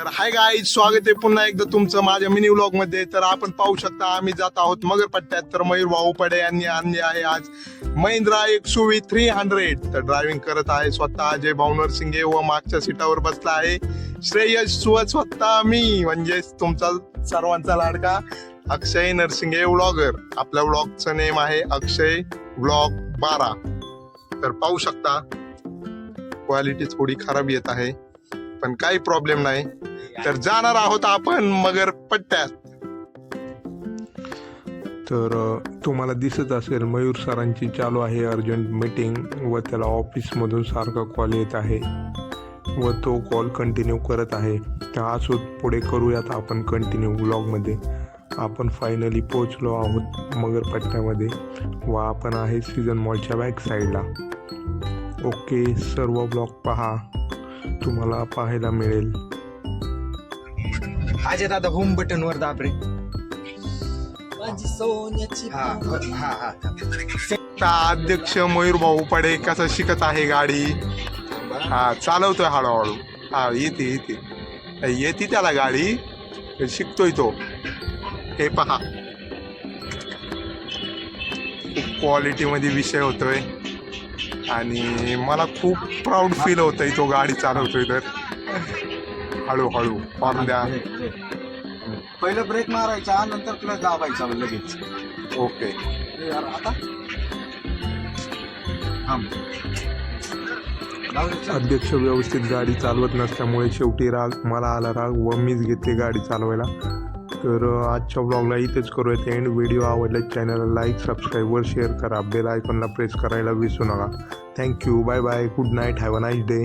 तर हाय गाय स्वागत आहे पुन्हा एकदा तुमचं माझ्या मिनी व्लॉगमध्ये. तर आपण पाहू शकता आम्ही जात आहोत मगरपट्ट्यात. तर मयूर भाऊ पडे यांनी आणली आहे आज महिंद्रा एक सुवी थ्री हंड्रेड तर ड्रायव्हिंग करत आहे स्वतः. अजय भावनर सिंगे व मागच्या सीटावर बसला आहे. श्रेयस सुवत स्वतः मी म्हणजेच तुमचा सर्वांचा लाडका अक्षय नरसिंगे व्लॉगर आपल्या व्लॉगचं नेम आहे अक्षय व्लॉग बारा. तर पाहू शकता क्वालिटी थोडी खराब येत आहे पण काही प्रॉब्लेम नाही. तर जाणार आहोत आपण मगर पट्ट्यात. तर तुम्हाला दिसत असेल मयूर सरांची चालू आहे अर्जंट मीटिंग व त्याला ऑफिसमधून सारखा कॉल येत आहे व तो कॉल कंटिन्यू करत आहे. तर असो पुढे करूयात आपण कंटिन्यू ब्लॉगमध्ये आपण फायनली पोचलो आहोत मगरपट्ट्यामध्ये व आपण आहे सीझन मॉलच्या बॅक साईडला. ओके सर्व ब्लॉग पहा. तुम्हाला पाहायला मिळेल. अजय दादा होम बटन वर दाब रे माझी सोन्याची हा हा. हा अध्यक्ष मयूर भाऊ पडे कसं शिकत आहे गाडी? हा चालवतोय हळूहळू. हा येते येते. येते त्याला गाडी. शिकतोय तो. हे पहा. क्वालिटी मध्ये विषय होतोय. आणि मला खूप प्राऊड फील होतंय तो गाडी चालवतोय तर. हळूहळू फॉर्म द्या. पहिलं ब्रेक मारायचा नंतर क्लच दाबायचा लगेच. ओके. आता. अध्यक्ष व्यवस्थित गाडी चालवत नसल्यामुळे शेवटी राग मला आला राग व मीच घेतली गाडी चालवायला. तर आजच्या ब्लॉगला इथेच करूयात एंड व्हिडिओ आवडल्यास चॅनलला लाईक सबस्क्राईब वर शेअर करा. बेल आयकॉनला प्रेस करायला विसरू नका. Thank you bye bye good night have a nice day